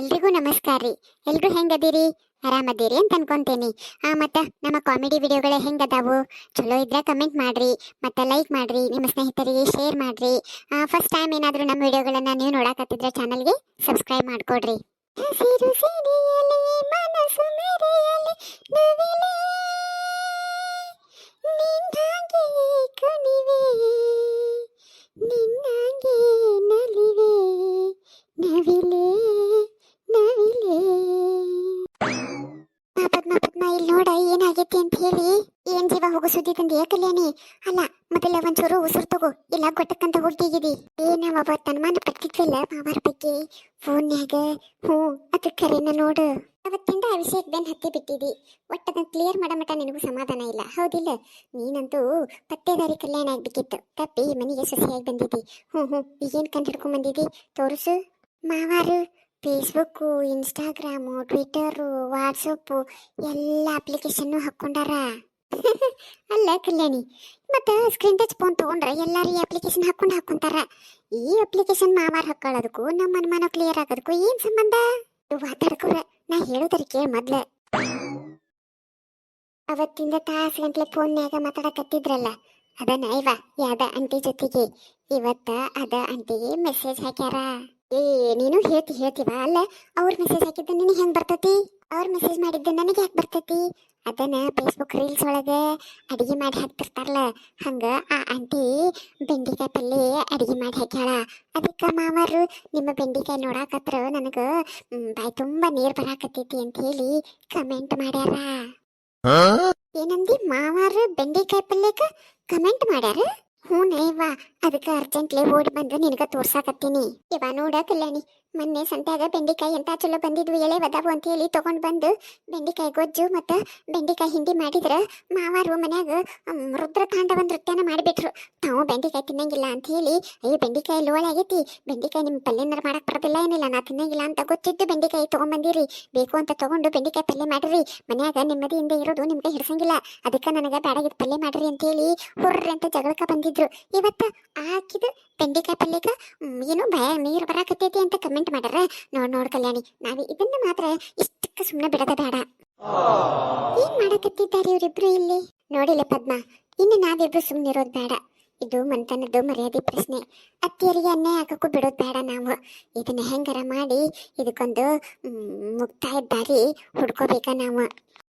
ಎಲ್ರಿಗೂ ನಮಸ್ಕಾರ ರೀ. ಎಲ್ಲರೂ ಹೆಂಗದಿರಿ? ಆರಾಮದಿರಿ ಅಂತ ಅನ್ಕೊಂತೇನಿ. ಆ, ಮತ್ತೆ ನಮ್ಮ ಕಾಮಿಡಿ ವಿಡಿಯೋಗಳು ಹೆಂಗದಾವು? ಚಲೋ ಇದ್ರೆ ಕಮೆಂಟ್ ಮಾಡ್ರಿ, ಮತ್ತೆ ಲೈಕ್ ಮಾಡ್ರಿ, ನಿಮ್ಮ ಸ್ನೇಹಿತರಿಗೆ ಶೇರ್ ಮಾಡ್ರಿ. ಫಸ್ಟ್ ಟೈಮ್ ಏನಾದರೂ ನಮ್ಮ ವಿಡಿಯೋಗಳನ್ನ ನೀವು ನೋಡಕತ್ತಿದ್ರೆ ಚಾನಲ್ಗೆ ಸಬ್ಸ್ಕ್ರೈಬ್ ಮಾಡ್ಕೊಡ್ರಿ. ಹಸಿರು ಜೀವ ಹೋಗು ಸುದ್ದಿ ತಂದೆ ಕಲ್ಯಾಣಿ. ಅಲ್ಲ, ಮೊದಲ ಒಂಚೂರು ಉಸಿರು ತಗೋ. ಇಲ್ಲ ಗೊಟ್ಟಕ್ಕಂತ ಹೋಗಿಗಿದಿ ಏನಾವ ಅವತ್ತು ಅನುಮಾನ ಪಟ್ಟಿದ್ವಲ್ಲ ಮಾವಾರ ಬಗ್ಗೆ. ಫೋನ್ಯಾಗ ಹ್ಞೂ ಅದು ಕರೆನ ನೋಡು. ಅವತ್ತಿಂದ ಅಭಿಷೇಕ್ ಬೆನ್ ಹತ್ತಿ ಬಿಟ್ಟಿದಿ. ಒಟ್ಟದ ಕ್ಲಿಯರ್ ಮಾಡೋ ಮಟ ನಿನಗೂ ಸಮಾಧಾನ ಇಲ್ಲ. ಹೌದಿಲ್ಲ? ನೀನಂತೂ ಪತ್ತೇದಾರಿ ಕಲ್ಯಾಣ ಆಗ್ಬೇಕಿತ್ತು. ತಪ್ಪಿ ಮನೆಗೆ ಸೊಸೆಯಾಗಿ ಬಂದಿದ್ದಿ ಹ್ಞೂ ಹ್ಞೂ, ಈಗೇನು ಕಂಡು ಹಿಡ್ಕೊಂಡ್ ಬಂದಿದ್ದಿ ತೋರಿಸು. ಮಾವಾರು, ಫೇಸ್ಬುಕ್ಕು, ಇನ್ಸ್ಟಾಗ್ರಾಮು ಟ್ವಿಟರು ವಾಟ್ಸಪ್ಪು, ಎಲ್ಲ ಅಪ್ಲಿಕೇಶನ್ನು ಹಾಕ್ಕೊಂಡಾರ. ಅಲ್ಲ ಕಲ್ಯಾಣಿ, ಮತ್ತೆ ಸ್ಕ್ರೀನ್ ಟಚ್ ಫೋನ್ ತಗೊಂಡ್ರೆ ಎಲ್ಲರೂ ಈ ಅಪ್ಲಿಕೇಶನ್ ಹಾಕೊಂಡು ಹಾಕೊಂತಾರ ಈ ಅಪ್ಲಿಕೇಶನ್ ಮಾವಾರ್ ಹಾಕೊಳ್ಳೋದಕ್ಕೂ ನಮ್ಮ ಅನುಮಾನ ಕ್ಲಿಯರ್ ಆಗೋದಕ್ಕೂ ಏನ್ ಸಂಬಂಧ? ಮಾತಾಡ್ಕೊರ ನಾ ಹೇಳೋದ್ರ ಕೇಳ ಮೊದ್ಲ. ಅವತ್ತಿಂದ ತಾಸು ಗಂಟ್ಲೆ ಫೋನ್ಯಾಗ ಮಾತಾಡಕತ್ತಿದ್ರಲ್ಲ ಅದ ನೈವ ಯಾದ ಅಂಟಿ ಜೊತೆಗೆ, ಇವತ್ತ ಅದ ಅಂಟಿಗೆ ಮೆಸೇಜ್ ಹಾಕ್ಯಾರ. ಏ, ನೀನು ಹೇಳ್ತಿ, ಹೇಳ್ತೀವ? ಅಲ್ಲ, ಅವ್ರ ಮೆಸೇಜ್ ಹಾಕಿದ್ದ ನಿನಗೆ ಹೆಂಗ್ ಬರ್ತತಿ? ಅವ್ರ ಮೆಸೇಜ್ ಮಾಡಿದ್ದ ನನಗೆ ಯಾಕೆ ಬರ್ತೈತಿ? ಅದನ್ನ ಫೇಸ್ಬುಕ್ ರೀಲ್ಸ್ ಒಳಗೆ ಅಡಿಗೆ ಮಾಡಿ ಹಾಕ್ತಿರ್ತಾರಲ್ಲ ಹಂಗ ಆ ಆಂಟಿ ಬೆಂಡಿಕಾಯಿ ಪಲ್ಯ ಅಡಿಗೆ ಮಾಡಿ ಹಾಕ್ಯಾಳ. ಅದಕ್ಕೆ ಮಾವರು ನಿಮ್ಮ ಬೆಂಡಿಕಾಯಿ ನೋಡಾಕತ್ರ ನನಗೆ ಬಾಯಿ ತುಂಬಾ ನೀರು ಬರಾಕತ್ತೈತಿ ಅಂತ ಹೇಳಿ ಕಮೆಂಟ್ ಮಾಡ್ಯಾರ. ಏನಂದಿ ಮಾವಾರು ಬೆಂಡಿಕಾಯಿ ಪಲ್ಯಕ್ಕೆ ಕಮೆಂಟ್ ಮಾಡ್ಯಾರ? ಹ್ಞೂ ನೈವಾ, ಅದಕ್ಕೆ ಅರ್ಜೆಂಟ್ಲಿ ಓಡಿ ಬಂದು ನಿನಗೆ ತೋರ್ಸಾಕತ್ತೀನಿ. ಇವ ನೋಡ ಕಲ್ಯಾಣಿ, ಮೊನ್ನೆ ಸಂತ್ಯಾಗ ಬೆಂಡೆಕಾಯಿ ಎಂತ ಚಲೋ ಬಂದಿದ್ವು ಎಳೆ ಬದಾವು ಅಂತ ಹೇಳಿ ತಗೊಂಡ್ ಬಂದು ಬೆಂಡಿಕಾಯಿ ಗೊಜ್ಜು ಮತ್ತು ಬೆಂಡಿಕಾಯಿ ಹಿಂಡಿ ಮಾಡಿದ್ರೆ ಮಾವಾರು ಮನ್ಯಾಗ ರುದ್ರ ತಾಂಡವ ನೃತ್ಯನ ಮಾಡಿಬಿಟ್ರು. ತಾವು ಬೆಂಡಿಕಾಯಿ ತಿನ್ನಂಗಿಲ್ಲ ಅಂತ ಹೇಳಿ, ಅಯ್ಯ ಬೆಂಡಿಕಾಯಿ ಲೋಳ ಆಗೈತಿ, ಬೆಂಡಿಕಾಯಿ ನಿಮ್ಮ ಪಲ್ಯನಾರ ಮಾಡಕ್ಕೆ ಬರೋದಿಲ್ಲ ಏನಿಲ್ಲ, ನಾ ತಿನ್ನಂಗಿಲ್ಲ ಅಂತ ಗೊತ್ತಿದ್ದು ಬೆಂಡಿಕಾಯಿ ತಗೊಂಬಂದಿರಿ. ಬೇಕು ಅಂತ ತಗೊಂಡು ಬೆಂಡಿಕಾಯಿ ಪಲ್ಯ ಮಾಡಿರಿ. ಮನ್ಯಾಗ ನೆಮ್ಮದಿಯಿಂದ ಇರೋದು ನಿಮ್ಗೆ ಹಿಡಿಸಂಗಿಲ್ಲ. ಅದಕ್ಕೆ ನನಗೆ ಬ್ಯಾಡಾಗಿದ್ ಪಲ್ಯ ಮಾಡಿರಿ ಅಂತ ಹೇಳಿ ಹುರ್ರಿ ಅಂತ ಜಗಳಕ್ಕ ಬಂದಿದ್ರು ಇವತ್ತು ಹಾಕಿದ ಬೆಂಡಿಕಾಯಿ ಪಲ್ಯಕ್ಕೆ ಏನು ಭಯ, ನೀರು ಬರಾಕತ್ತೈತಿ ಅಂತ ಕಮೆಂಟ್ ಮಾಡ್ಯಾರ. ನೋಡ್ ನೋಡ್ ಕಲ್ಯಾಣಿ, ನಾವು ಇದನ್ನ ಮಾತ್ರ ಇಷ್ಟಕ್ಕೆ ಸುಮ್ಮನೆ ಬಿಡದ ಬೇಡ. ಏನ್ ಮಾಡಕತ್ತಿದ್ದಾರೆ ಇವರಿಬ್ರು ಇಲ್ಲಿ? ನೋಡಿಲ್ಲ ಪದ್ಮ, ಇನ್ನು ನಾವಿಬ್ರು ಸುಮ್ಮನಿರೋದು ಬೇಡ. ಇದು ಮಂತನದ್ದು ಮರ್ಯಾದೆ ಪ್ರಶ್ನೆ. ಅತ್ತಿಯರಿಗೆ ಅನ್ಯಾಯ ಆಗಕ್ಕೂ ಬಿಡೋದು ಬೇಡ ನಾವು. ಇದನ್ನ ಹೆಂಗಾರ ಮಾಡಿ ಇದಕ್ಕೊಂದು ಮುಕ್ತಾಯ ದಾರಿ ಹುಡ್ಕೋಬೇಕ ನಾವು?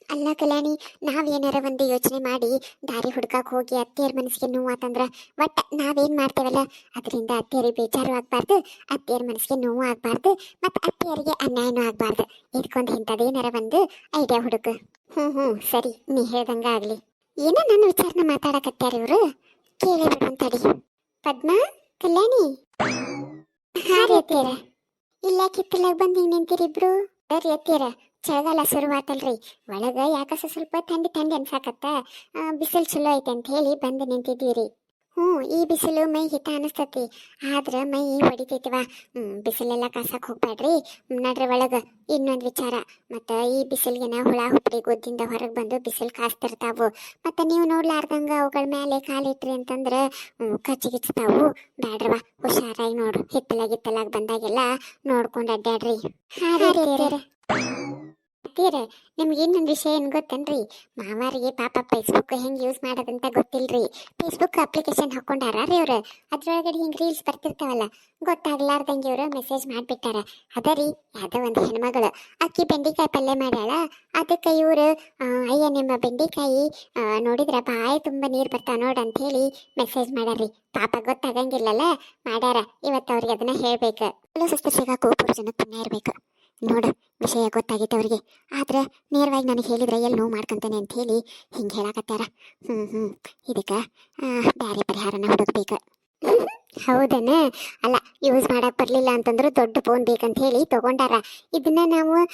ಅಲ್ಲ ಕಲ್ಯಾಣಿ ನಾವೇನಾರ ಒಂದು ಯೋಚನೆ ಮಾಡಿ ದಾರಿ ಹುಡ್ಕಾಕ್ ಹೋಗಿ ಅತ್ತಿಯರ ಮನಸ್ಸಿಗೆ ನೋವು ಆತಂದ್ರ ಒಟ್ಟ ನಾವೇನ್ ಮಾಡ್ತೇವಲ್ಲ? ಅದರಿಂದ ಅತ್ತೆಯರಿಗೆ ಬೇಜಾರು ಆಗ್ಬಾರ್ದು, ಅತ್ತೆಯರ ಮನಸ್ಸಿಗೆ ನೋವು ಆಗ್ಬಾರ್ದು, ಮತ್ತು ಅತ್ತಿಯರಿಗೆ ಅನ್ಯಾಯನೂ ಆಗ್ಬಾರ್ದು. ಇದಕ್ಕೊಂದು ಇಂಥದ್ದೇನಾರ ಒಂದು ಐಡಿಯಾ ಹುಡುಕ. ಹ್ಞೂ ಹ್ಞೂ ಸರಿ, ನೀ ಹೇಳ್ದಂಗ ಆಗ್ಲಿ. ಏನೋ ನನ್ನ ವಿಚಾರನ ಮಾತಾಡಕತ್ತಾರ ಇವರು? ಕೇಳೇ ಪದ್ಮಾ ಪದ್ಮ, ಕಲ್ಯಾಣಿ? ಹಾ ರೀ ಅತ್ತೆಯರ. ಇಲ್ಲ ಕಿತ್ತಲಾಗ ಬಂದು ನಿಂತಿರಿಬ್ರು ಬರ್ರಿ ಅತ್ತಿಯರ ಚಳಿಗಾಲ ಶುರುವಾತಲ್ರಿ. ಒಳಗ ಯಾಕಸ ಸ್ವಲ್ಪ ಥಂಡಿ ಥಂಡಿ ಅನ್ಸಾಕತ್ತ? ಬಿಸಿಲು ಚಲೋ ಐತೆ ಅಂತ ಹೇಳಿ ಬಂದು ನಿಂತಿದ್ದೀರಿ. ಹ್ಞೂ, ಈ ಬಿಸಿಲು ಮೈ ಹಿತ ಅನಿಸ್ತತಿ. ಆದ್ರೆ ಮೈ ಹೊಡಿತೈತಿವ ಹ್ಞೂ, ಬಿಸಿಲೆಲ್ಲ ಕಾಸಕ್ಕೆ ಹೋಗ್ಬೇಡ್ರಿ ನಡ್ರಿ ಒಳಗೆ. ಇನ್ನೊಂದು ವಿಚಾರ. ಮತ್ತು ಈ ಬಿಸಿಲಿಗೆನ ಹುಳ ಹುಪ್ಪಡಿ ಗೊದ್ದಿಂದ ಹೊರಗೆ ಬಂದು ಬಿಸಿಲು ಕಾಸ್ತಿರ್ತಾವು. ಮತ್ತು ನೀವು ನೋಡ್ಲಾರ್ದಂಗೆ ಅವುಗಳ ಮೇಲೆ ಕಾಲಿಟ್ರಿ ಅಂತಂದ್ರೆ ಕಚ್ಚಿಗಿಚ್ತಾವು ಬ್ಯಾಡ್ರವ ಹುಷಾರಾಗಿ ನೋಡು. ಹಿತ್ತಲಾಗ ಹಿತ್ತಲಾಗ ಬಂದಾಗೆಲ್ಲ ನೋಡ್ಕೊಂಡು ಅಡ್ಡಾಡ್ರಿ ಅತ್ತಿಯರ ನಿಮ್ಗೆ ಇನ್ನೊಂದು ವಿಷಯ ಏನು ಗೊತ್ತೇನ್ರಿ? ಮಾವಾರಿಗೆ ಪಾಪ ಫೇಸ್ಬುಕ್ ಹೆಂಗೆ ಯೂಸ್ ಮಾಡೋದಂತ ಗೊತ್ತಿಲ್ರಿ. ಫೇಸ್ಬುಕ್ ಅಪ್ಲಿಕೇಶನ್ ಹಾಕೊಂಡಾರ ರೀ ಅವ್ರು. ಅದ್ರೊಳಗಡೆ ಹಿಂಗೆ ರೀಲ್ಸ್ ಬರ್ತಿರ್ತಾವಲ್ಲ, ಗೊತ್ತಾಗ್ಲಾರ್ದಂಗೆ ಇವರು ಮೆಸೇಜ್ ಮಾಡಿಬಿಟ್ಟಾರ. ಅದ ರೀ, ಯಾವುದೋ ಒಂದು ಹೆಣ್ಮಗಳು. ಅಕ್ಕಿ ಬೆಂಡೆಕಾಯಿ ಪಲ್ಯ ಮಾಡ್ಯಾಳ. ಅದಕ್ಕೆ ಇವರು ಅಯ್ಯ ನಿಮ್ಮ ಬೆಂಡೆಕಾಯಿ ನೋಡಿದ್ರ ಬಾಯಿ ತುಂಬ ನೀರು ಬರ್ತಾವ ನೋಡಿ ಅಂತ ಹೇಳಿ ಮೆಸೇಜ್ ಮಾಡ್ಯಾರ್ರಿ. ಪಾಪ ಗೊತ್ತಾಗಂಗಿಲ್ಲಲ್ಲ, ಮಾಡ್ಯಾರ. ಇವತ್ತು ಅವ್ರಿಗೆ ಅದನ್ನ ಹೇಳ್ಬೇಕು. ಕೆಲವು ಸುಸ್ತು ಸಿಗಾಕು ಪುರುಷನ ಪುಣ್ಯ ಇರ್ಬೇಕು. ನೋಡು, ವಿಷಯ ಗೊತ್ತಾಗಿತ್ತು ಅವರಿಗೆ. ಆದ್ರೆ ನೇರವಾಗಿ ನನಗೆ ಹೇಳಿದ್ರೆ ಎಲ್ಲಿ ನೋವು ಮಾಡ್ಕೊಂತೇನೆ ಅಂತ ಹೇಳಿ ಹಿಂಗೆ ಹೇಳಕತ್ತಾರ. ಹ್ಞೂ ಹ್ಞೂ ಇದಕ್ಕೆ ಬೇರೆ ಪರಿಹಾರನ ಹುಡುಕ್ಬೇಕು. ಹೌದನ? ಅಲ್ಲ ಯೂಸ್ ಮಾಡಕ್ ಬರಲಿಲ್ಲ ಅಂತಂದ್ರೆ ದೊಡ್ಡ ಫೋನ್ ಬೇಕಂತ ಹೇಳಿ ತಗೊಂಡಾರ. ಇದನ್ನ ನಾವು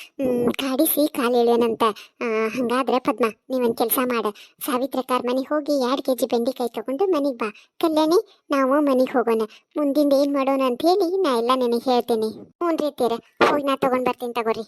ಕಾಡಿಸಿ ಕಾಲು ಆ, ಹಂಗಾದ್ರೆ ಪದ್ಮ ನೀವೊಂದು ಕೆಲಸ ಮಾಡ. ಸಾವಿತ್ರಕಾರ ಮನೆಗೆ ಹೋಗಿ ಎರಡು ಕೆ ಜಿ ಬೆಂಡೆಕಾಯಿ ತಗೊಂಡು ಮನೆಗೆ ಬಾ. ಕಲ್ಯಾಣಿ ನಾವು ಮನೆಗೆ ಹೋಗೋಣ. ಮುಂದಿಂದ ಏನು ಮಾಡೋಣ ಅಂತ ಹೇಳಿ ನಾ ಎಲ್ಲ ನಿನಗೆ ಹೇಳ್ತೀನಿ. ಹ್ಞೂ ರೀ ಹೋಗಿ ನಾ ತಗೊಂಡ್ ಬರ್ತೀನಿ ತಗೋರಿ.